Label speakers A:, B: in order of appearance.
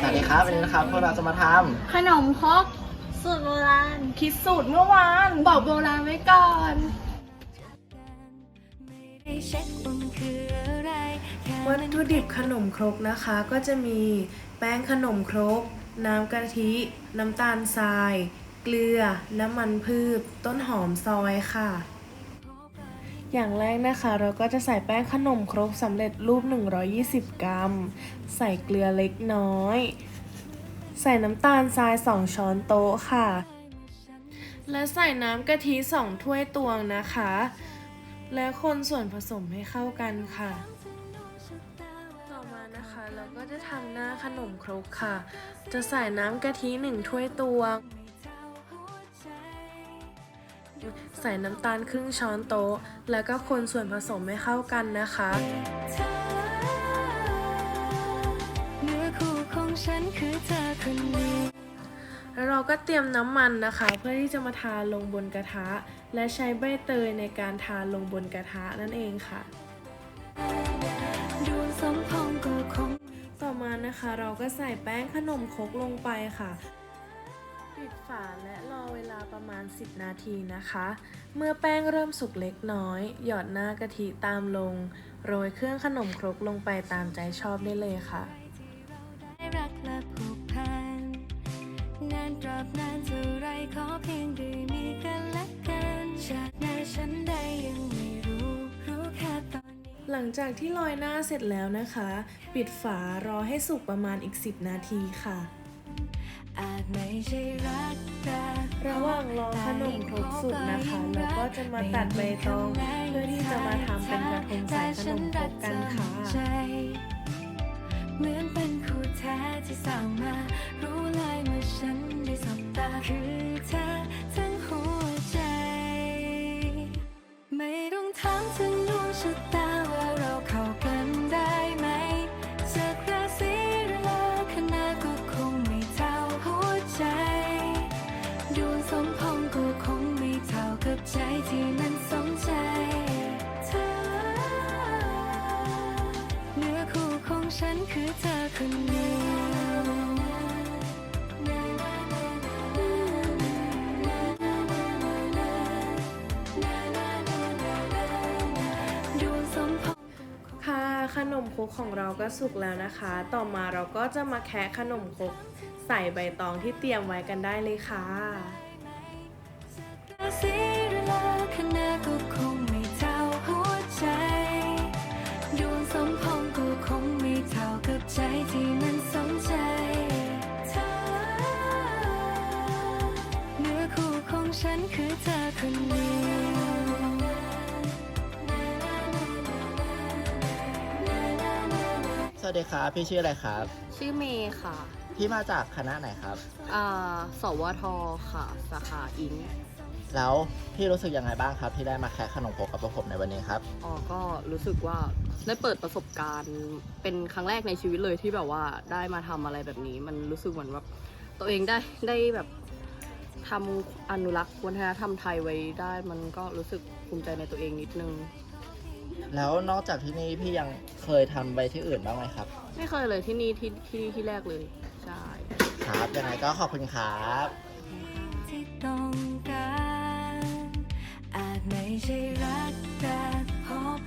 A: สวัสดีครับวันนี้นะครับพวกเราจะมาท
B: ขนมครก
C: สูตรโบราณ
B: คิดสูตรเมื่อวานบอกโบราณไว้ก่อน
D: วัตถุดิบขนมครกนะคะก็จะมีแป้งขนมครก น้ำกะทิ น้ำตาลทราย เกลือ น้ำมันพืช ต้นหอมซอยค่ะ อย่างแรกนะคะ เราก็จะใส่แป้งขนมครกสำเร็จรูป 120 กรัม ใส่เกลือเล็กน้อย ใส่น้ำตาลทราย 2 ช้อนโต๊ะค่ะ และใส่น้ำกะทิ 2 ถ้วยตวงนะคะ และคนส่วนผสมให้เข้ากันค่ะ ต่อมานะคะเราก็จะทำหน้าขนมครกค่ะ จะใส่น้ำกะทิหนึ่งถ้วยตวง ใส่น้ำตาลครึ่งช้อนโต๊ะ แล้วก็คนส่วนผสมให้เข้ากันนะคะ
E: เนื้อคู่ของฉันคือเธอคนนี้
D: แล้วเราก็เตรียมน้ำมันนะคะ เพื่อที่จะมาทาลงบนกระทะ และใช้ใบเตยในการทาลงบนกระทะนั่นเองค่ะ
E: ดวงสมพงษ์ก็คง
D: ต่อมานะคะ เราก็ใส่แป้งขนมครกลงไปค่ะ ปิดฝาและรอเวลาประมาณ 10 นาทีนะคะ เมื่อแป้งเริ่มสุกเล็กน้อย หยอดหน้ากะทิตามลง โรยเครื่องขนมครกลงไปตามใจชอบได้เลยค่ะ
E: ได้รักและผูกพันนานตราบนานเท่าไรขอเพียงได้มีกันและกันชาติหน้าฉันได้ยังไม่รู้รู้แค่ตอนนี้
D: หลังจากที่โรยหน้าเสร็จแล้วนะคะ ปิดฝารอให้สุกประมาณอีก 10 นาทีค่ะ
E: อาจไม่ใช่รักแต่
D: ระหว่างรอขนมครกสุกนะคะเราก็จะมาตัดใบตองเพื่อที่จะมาทำเป็นกระทงใส่ขนมครกกันค่ะ
E: เหมือนเป็นคู่แท้ที่สร้างมารู้เลยเมื่อฉันได้สบตาคือเธอทั้งหัวใจ ไม่ต้องถามถึงดวงชะตา ใจที่มันสมใจเธอเนื้อคู่ของฉันคือเธอคนเดียว
D: ค่ะขนมครกของเราก็สุกแล้วนะคะ ต่อมาเราก็จะมาแคะขนมครกใส่ใบตองที่เตรียมไว้กันได้เลยค่ะ
E: ราศีหรือลัคนาก็คงไม่เท่าหัวใจ ดวงสมพงษ์ก็คงไม่เท่ากับใจที่มันสมใจเธอเนื้อคู่ของฉันคือเธอคนเดียวำ
A: สวัสดีครับพี่ชื่ออะไรครับ
C: ชื่อเมย์ค่ะ
A: พี่มาจากคณะไหนครับ
C: อ่าสวทค่ะ สาขาอิง
A: แล้วพี่รู้สึกยังไงบ้างครับ ที่ได้มาแคะขนมครกกับพวกผมในวันนี้ครับ
C: อ๋อ ก็รู้สึกว่าได้เปิดประสบการณ์ เป็นครั้งแรกในชีวิตเลยที่แบบว่าได้มาทำอะไรแบบนี้ มันรู้สึกเหมือนแบบตัวเองได้ได้แบบทำอนุรักษ์วัฒนธรรมไทยไว้ได้ มันก็รู้สึกภูมิใจในตัวเองนิดนึง
A: แล้วนอกจากที่นี่พี่ยังเคยทำไปที่อื่นบ้างไหมครับ
C: ไม่เคยเลยที่นี่ที่ที่ที่แรกเลย ใช่
A: ครับยังไงก็ขอบคุณครับ
E: ที่ต้องการ อาจไม่ใช่รักแต่พบ